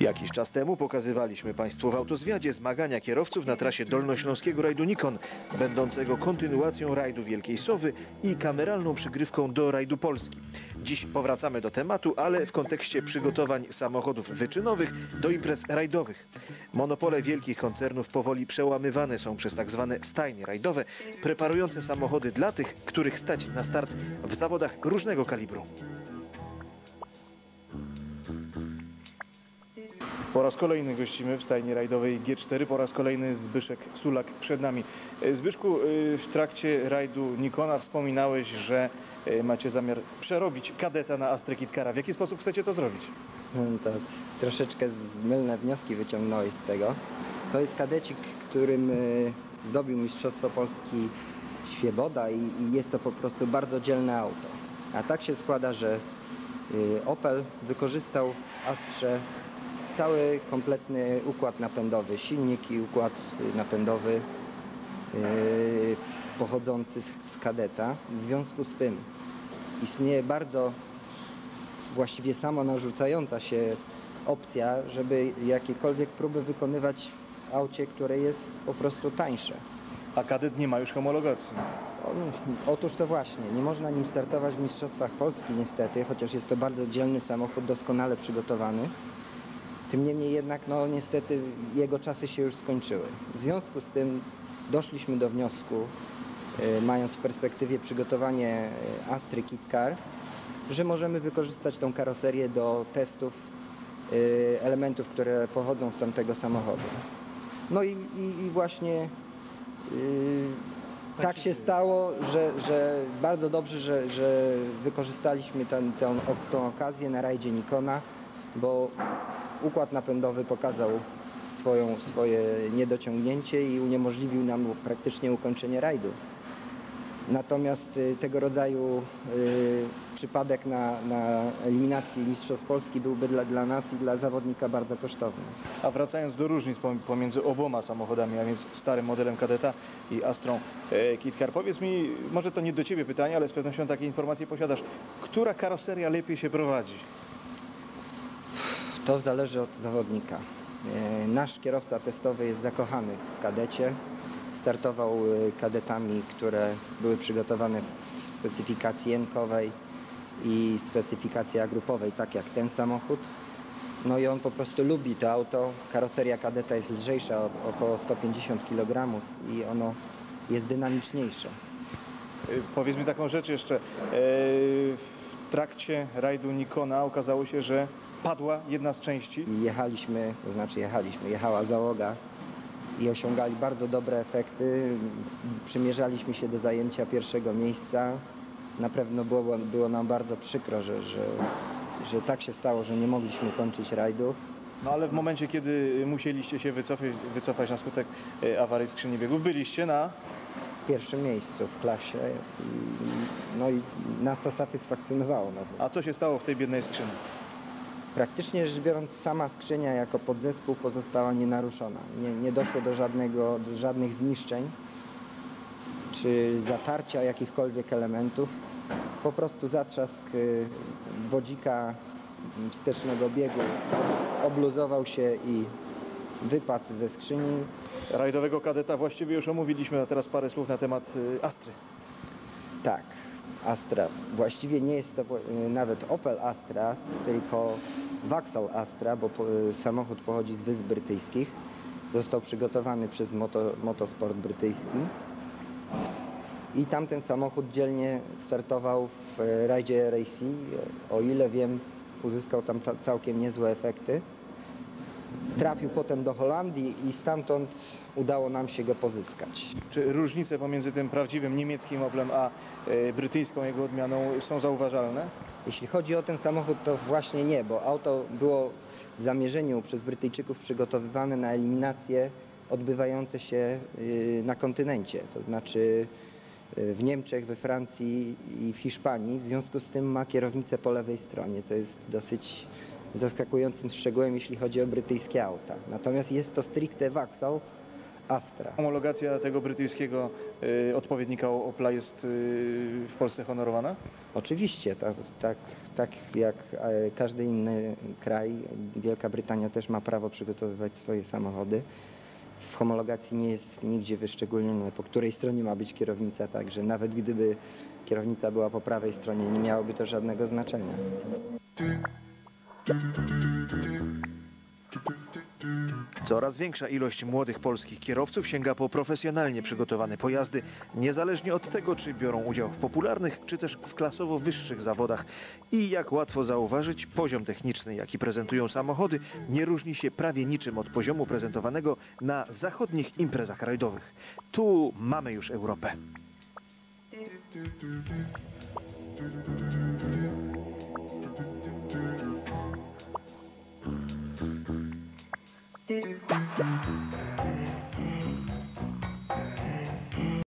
Jakiś czas temu pokazywaliśmy Państwu w autozwiadzie zmagania kierowców na trasie dolnośląskiego rajdu Nikon, będącego kontynuacją rajdu Wielkiej Sowy i kameralną przygrywką do rajdu Polski. Dziś powracamy do tematu, ale w kontekście przygotowań samochodów wyczynowych do imprez rajdowych. Monopole wielkich koncernów powoli przełamywane są przez tak zwane stajnie rajdowe, preparujące samochody dla tych, których stać na start w zawodach różnego kalibru. Po raz kolejny gościmy w stajni rajdowej G4, po raz kolejny Zbyszek Sulak przed nami. E, Zbyszku, e, w trakcie rajdu Nikona wspominałeś, że macie zamiar przerobić kadeta na Astra Kitkara. W jaki sposób chcecie to zrobić? Hmm, To troszeczkę mylne wnioski wyciągnąłeś z tego. To jest kadecik, którym y, zdobił Mistrzostwo Polski Świeboda i, jest to po prostu bardzo dzielne auto. A tak się składa, że y, Opel wykorzystał w Astrze cały kompletny układ napędowy, silnik i układ napędowy pochodzący z, kadeta. W związku z tym istnieje bardzo właściwie samo narzucająca się opcja, żeby jakiekolwiek próby wykonywać w aucie, które jest po prostu tańsze. A kadet nie ma już homologacji. O- Otóż to właśnie, nie można nim startować w Mistrzostwach Polski niestety, chociaż jest to bardzo dzielny samochód, doskonale przygotowany. Tym niemniej jednak, no niestety jego czasy się już skończyły. W związku z tym doszliśmy do wniosku, mając w perspektywie przygotowanie e, Astry Kit Car, że możemy wykorzystać tą karoserię do testów e, elementów, które pochodzą z tamtego samochodu. No i, i, i właśnie y, tak się stało, że, że bardzo dobrze, że, że wykorzystaliśmy ten, o- tą okazję na rajdzie Nikona, bo układ napędowy pokazał swoją, swoje niedociągnięcie i uniemożliwił nam praktycznie ukończenie rajdu. Natomiast y, tego rodzaju y, przypadek na, na eliminacji Mistrzostw Polski byłby dla, dla nas i dla zawodnika bardzo kosztowny. A wracając do różnic pom- pomiędzy oboma samochodami, a więc starym modelem kadeta i Astrą e, Kitkar, powiedz mi, może to nie do Ciebie pytanie, ale z pewnością takie informacje posiadasz. Która karoseria lepiej się prowadzi? To zależy od zawodnika. E, Nasz kierowca testowy jest zakochany w kadecie. Startował e, kadetami, które były przygotowane w specyfikacji N-kowej i specyfikacji A-grupowej, tak jak ten samochód. No i on po prostu lubi to auto. Karoseria kadeta jest lżejsza, około 150 kg i ono jest dynamiczniejsze. E, Powiedz mi taką rzecz jeszcze. E, W trakcie rajdu Nikona okazało się, że padła jedna z części. Jechaliśmy, to znaczy jechaliśmy, jechała załoga i osiągali bardzo dobre efekty. Przymierzaliśmy się do zajęcia pierwszego miejsca. Na pewno było, było nam bardzo przykro, że, że, że tak się stało, że nie mogliśmy kończyć rajdów. No ale w momencie, kiedy musieliście się wycofać, wycofać na skutek e, awarii skrzyni biegów, byliście na... Pierwszym miejscu w klasie no i nas to satysfakcjonowało. No. A co się stało w tej biednej skrzyni? Praktycznie rzecz biorąc sama skrzynia jako podzespół pozostała nienaruszona. Nie, nie doszło do, żadnego, do żadnych zniszczeń czy zatarcia jakichkolwiek elementów. Po prostu zatrzask y, wodzika wstecznego biegu obluzował się i wypadł ze skrzyni. Rajdowego kadeta właściwie już omówiliśmy, a teraz parę słów na temat e, Astry. Tak, Astra. Właściwie nie jest to y, nawet Opel Astra, tylko Vauxhall Astra, bo y, samochód pochodzi z Wysp Brytyjskich. Został przygotowany przez moto, Motosport brytyjski. I tamten samochód dzielnie startował w e, rajdzie RAC. O ile wiem, uzyskał tam ta, całkiem niezłe efekty. Trafił potem do Holandii i stamtąd udało nam się go pozyskać. Czy różnice pomiędzy tym prawdziwym niemieckim Oplem a e, brytyjską jego odmianą są zauważalne? Jeśli chodzi o ten samochód, to właśnie nie, bo auto było w zamierzeniu przez Brytyjczyków przygotowywane na eliminacje odbywające się y, na kontynencie, to znaczy y, w Niemczech, we Francji i w Hiszpanii. W związku z tym ma kierownicę po lewej stronie, co jest dosyć zaskakującym szczegółem, jeśli chodzi o brytyjskie auta. Natomiast jest to stricte Vauxhall, Astra. Homologacja tego brytyjskiego y, odpowiednika Opla jest w Polsce honorowana? Oczywiście, tak, tak, tak jak e, każdy inny kraj, Wielka Brytania też ma prawo przygotowywać swoje samochody. W homologacji nie jest nigdzie wyszczególnione, po której stronie ma być kierownica, także nawet gdyby kierownica była po prawej stronie, nie miałoby to żadnego znaczenia. Coraz większa ilość młodych polskich kierowców sięga po profesjonalnie przygotowane pojazdy, niezależnie od tego, czy biorą udział w popularnych, czy też w klasowo wyższych zawodach. I jak łatwo zauważyć, poziom techniczny, jaki prezentują samochody, nie różni się prawie niczym od poziomu prezentowanego na zachodnich imprezach rajdowych. Tu mamy już Europę. do.